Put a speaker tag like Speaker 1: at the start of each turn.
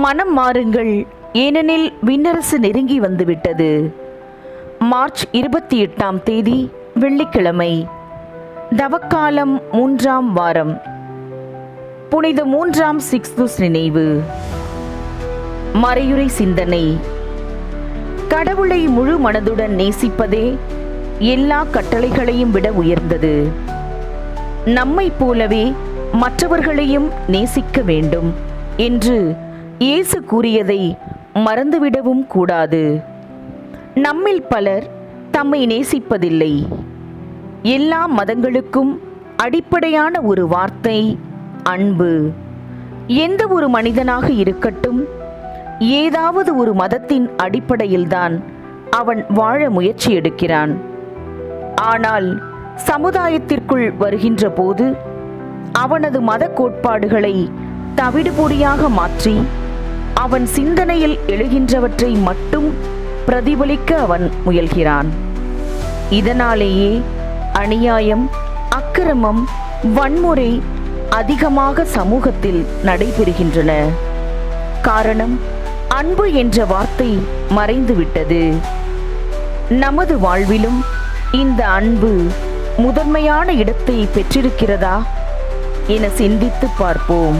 Speaker 1: மனம் மாறுங்கள். ஏனெனில் விண்ணரசு நெருங்கி வந்துவிட்டது. மார்ச் இருபத்தி எட்டாம் தேதி வெள்ளிக்கிழமை. தவக்காலம் மூன்றாம் வாரம். புனித மூன்றாம் சிக்ஸ்துஸ் நினைவு மறையுறை சிந்தனை. கடவுளை முழு மனதுடன் நேசிப்பதே எல்லா கட்டளைகளையும் விட உயர்ந்தது. நம்மைப் போலவே மற்றவர்களையும் நேசிக்க வேண்டும் என்று இயேசு கூறியதை மறந்துவிடவும் கூடாது. நம்மில் பலர் தம்மை நேசிப்பதில்லை. எல்லா மதங்களுக்கும் அடிப்படையான ஒரு வார்த்தை அன்பு. எந்த ஒரு மனிதனாக இருக்கட்டும் ஏதாவது ஒரு மதத்தின் அடிப்படையில்தான் அவன் வாழ முயற்சி எடுக்கிறான். ஆனால் சமுதாயத்திற்குள் வருகின்ற போது அவனது மத கோட்பாடுகளை தவிடுபொடியாக மாற்றி அவன் சிந்தனையில் எழுகின்றவற்றை மட்டும் பிரதிபலிக்க அவன் முயல்கிறான். இதனாலேயே அநியாயம் அக்கிரமம் வன்முறை அதிகமாக சமூகத்தில் நடைபெறுகின்றன. காரணம் அன்பு என்ற வார்த்தை மறைந்துவிட்டது. நமது வாழ்விலும் இந்த அன்பு முதன்மையான இடத்தை பெற்றிருக்கிறதா? என சிந்தித்து பார்ப்போம்.